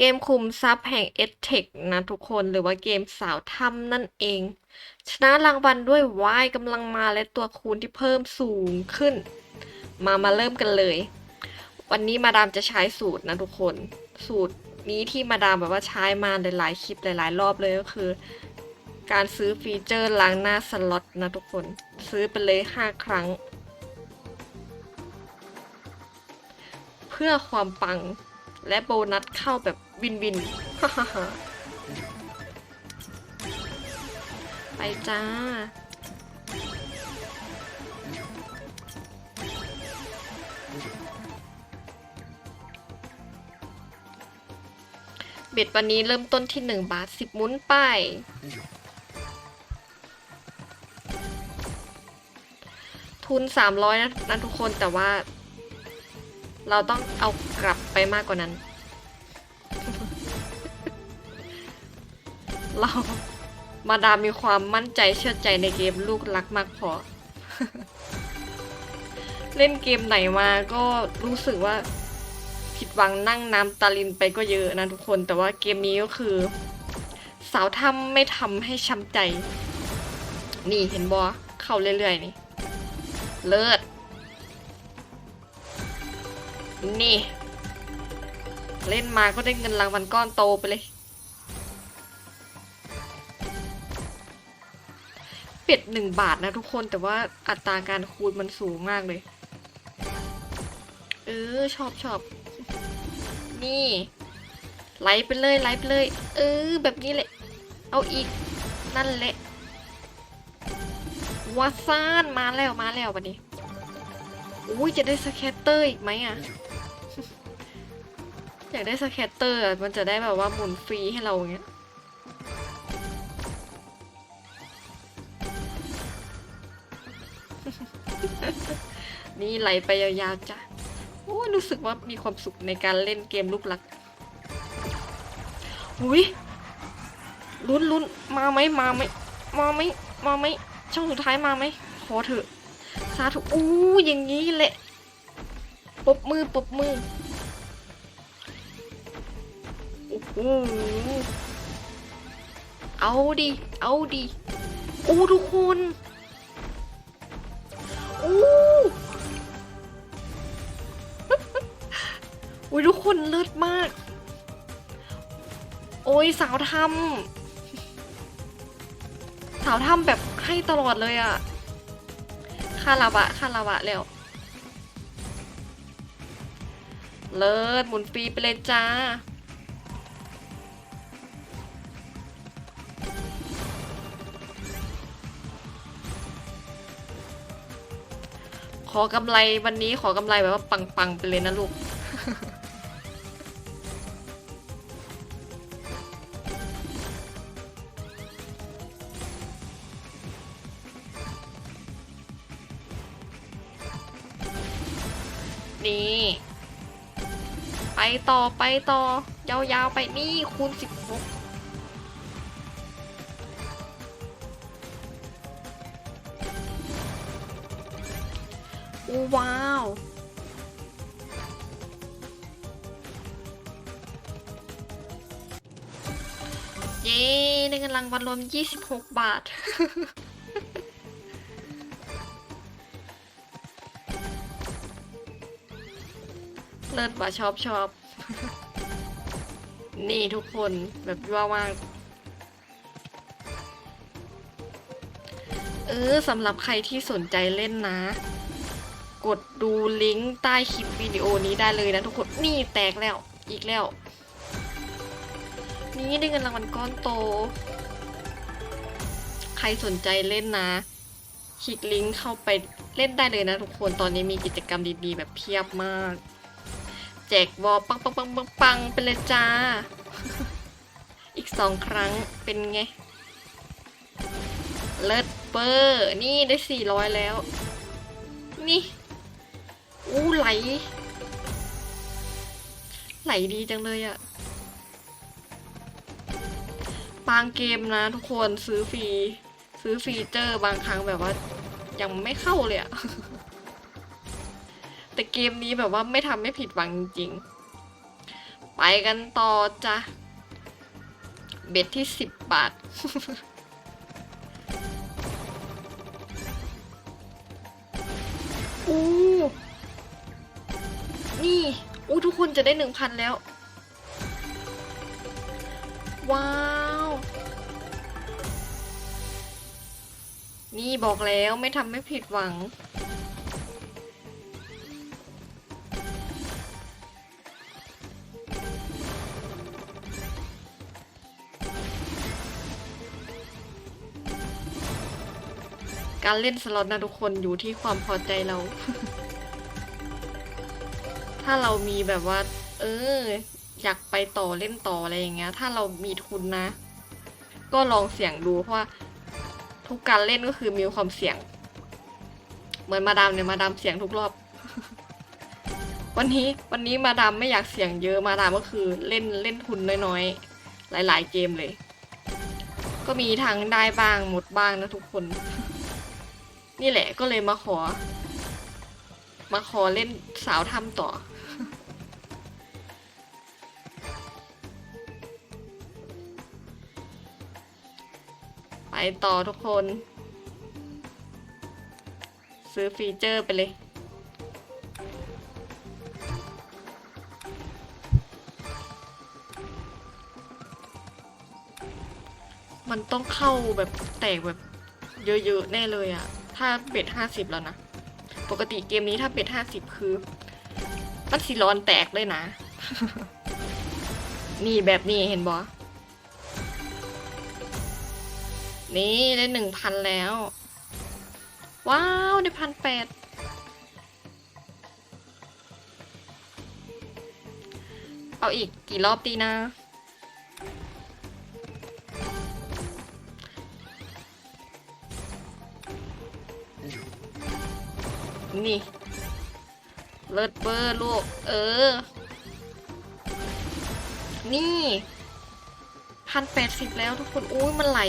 เกมคุมทรัพย์แห่งเอ t เทคนะทุกคนหรือว่าเกมสาวถ้ำนั่นเอง ชนะรางวัลด้วยวายกำลังมาและตัวคูณที่เพิ่มสูงขึ้น มามาเริ่มกันเลย วันนี้มาดามจะใช้สูตรนะทุกคน สูตรนี้ที่มาดามแบบว่าใช้มาหลายๆคลิปหลาย ๆ รอบเลยก็คือ การซื้อฟีเจอร์ล้างหน้าสล็อตนะทุกคน ซื้อไปเลย 5 ครั้ง เพื่อความปังและโบนัสเข้าแบบ วินวินไปจ้า เบ็ดวันนี้เริ่มต้นที่1บาท10หมุนไป ทุน300นะนะทุกคนแต่ว่า เราต้องเอากลับไปมากกว่านั้น เรา มาดามมีความมั่นใจเชื่อใจในเกมลูกรักมากพอ เล่นเกมไหนมาก็รู้สึกว่าผิดหวังนั่งน้ำตาลินไปก็เยอะนะทุกคน แต่ว่าเกมนี้ก็คือ สาวถ้ำไม่ทำให้ช้ำใจ นี่เห็นบอเข้าเรื่อยๆนี่ เลิศ นี่ เล่นมาก็ได้เงินรางวัลก้อนโตไปเลย เป็ดหนึ่งบาทนะทุกคนแต่ว่าอัตราการคูณมันสูงมากเลย เออชอบชอบนี่ไลฟ์ไปเลยไลฟ์ไปเลย เออ แบบนี้แหละ เอาอีกนั่นแหละวาซานมาแล้วมาแล้ววันนี้อุ้ยจะได้สแคตเตอร์อีกไหมอะอยากได้สแคตเตอร์มันจะได้แบบว่าหมุนฟรีให้เราอย่างเงี้ย นี่ไหลไปยาวๆจ้ะโอ้รู้สึกว่ามีความสุขในการเล่นเกมลูกหลักหุยลุ้นลุ้นมาไหมมาไหมมาไหมมาไหมช่องสุดท้ายมาไหมขอเถอะสาธุอู้อย่างนี้แหละปบมือปบมือโอ้โหเอาดิเอาดิอู้ทุกคนอู้ อุ้ยทุกคนเลิศมาก โอ้ยสาวทำสาวทำแบบให้ตลอดเลยอะคาราบะคาราบะแล้ว เลิศหมุนฟรีไปเลยจ้าขอกำไรวันนี้ขอกำไรแบบว่าปังๆไปเลยนะลูกีไปต่อไปต่อยาวๆไปนี่คูณสิบหกโอ้ว้าว เย้ได้เงินรางวัลรวม 26 บาท เลิศว่ะชอบชอบ นี่ทุกคนแบบว่ามากเออสำหรับใครที่สนใจเล่นนะ กดดูลิงก์ใต้คลิปวิดีโอนี้ได้เลยนะทุกคน นี่แตกแล้ว อีกแล้ว นี่ได้เงินรางวัลก้อนโต ใครสนใจเล่นนะ คลิกลิงก์เข้าไปเล่นได้เลยนะทุกคน ตอนนี้มีกิจกรรมดีๆ แบบเพียบมาก แจกวอลปังปังปังปังปังไปเลยจ้า อีกสองครั้งเป็นไง เลิศเปอร์ นี่ได้สี่ร้อยแล้ว นี่ อู้ไหล ไหลดีจังเลยอะบางเกมนะทุกคนซื้อฟรี ซื้อฟีเจอร์บางครั้งแบบว่า ยังไม่เข้าเลยอะ แต่เกมนี้แบบว่าไม่ทำให้ผิดหวังจริงๆ ไปกันต่อจ้ะ เบ็ดที่สิบบาท อู้ นี่ อู้ทุกคนจะได้หนึ่งพันแล้ว ว้าว นี่บอกแล้วไม่ทำไม่ผิดหวัง การเล่นสล็อตนะทุกคนอยู่ที่ความพอใจเรา ถ้าเรามีแบบว่า เออ อยากไปต่อเล่นต่ออะไรอย่างเงี้ย ถ้าเรามีทุนนะ ก็ลองเสี่ยงดูเพราะว่า ทุกการเล่นก็คือมีความเสี่ยง เหมือนมาดามเนี่ยมาดามเสี่ยงทุกรอบ วันนี้วันนี้มาดามไม่อยากเสี่ยงเยอะมาดามก็คือเล่นเล่นทุนน้อยๆ หลาย ๆ เกมเลยก็มีทั้งได้บ้างหมดบ้างนะทุกคน นี่แหละก็เลยมาขอ มาขอเล่นสาวทำต่อ ไปต่อทุกคน ซื้อฟีเจอร์ไปเลยมันต้องเข้าแบบแตกแบบเยอะๆแน่เลยอะ ถ้าเบ็ดห้าสิบแล้วนะ ปกติเกมนี้ถ้าเบ็ดห้าสิบคือมันสีร้อนแตกเลยนะ นี่แบบนี้เห็นบอนี่ได้หนึ่งพันแล้ว ว้าว ได้พันแปดเอาอีกกี่รอบดีนะ นี่เลิศเบอร์ลูก เออ นี่พันแปดสิบแล้วทุกคน อุ้ยมันไหล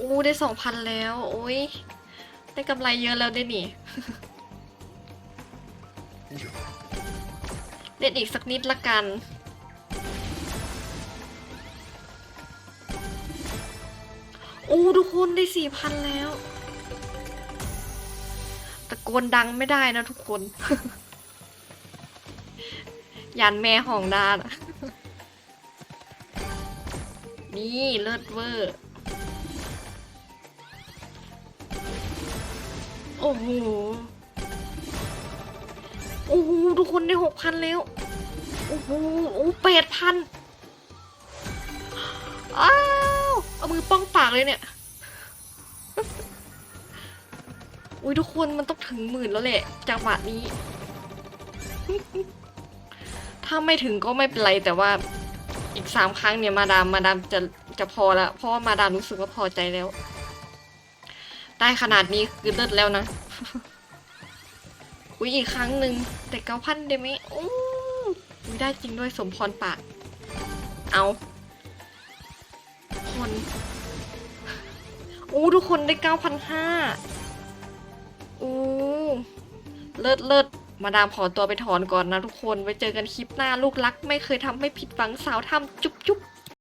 อู้ได้สองพันแล้วโอ้ยได้กำไรเยอะแล้วได้นี่เล่นอีกสักนิดละกัน อู้ทุกคนได้สี่พันแล้ว โกนดังไม่ได้นะทุกคน ยันแม่ห้องดานะนี่เลิศเวอร์ โอ้โห โอ้โห ทุกคนได้หกพันแล้ว โอ้โห โอ้แปดพัน อ้าว เอามือป้องปากเลยเนี่ย อุ้ยทุกคนมันต้องถึงหมื่นแล้วแหละจากบาทนี้ ถ้าไม่ถึงก็ไม่เป็นไรแต่ว่าอีกสามครั้งเนี่ยมาดามมาดามจะจะพอละเพราะว่ามาดามรู้สึกว่าพอใจแล้ว ได้ขนาดนี้คือเลิศแล้วนะอุ้ยอีกครั้งหนึ่งแต่เก้าพันได้ไหมอู้อุ้ยได้จริงด้วยสมพรปากเอาคนอู้ทุกคนได้เก้าพันห้า อู้เลิศเลิศมาดามขอตัวไปถอนก่อนนะทุกคน ไว้เจอกันคลิปหน้าลูกรัก ไม่เคยทำให้ผิดหวังสาวทำจุ๊บจุ๊บ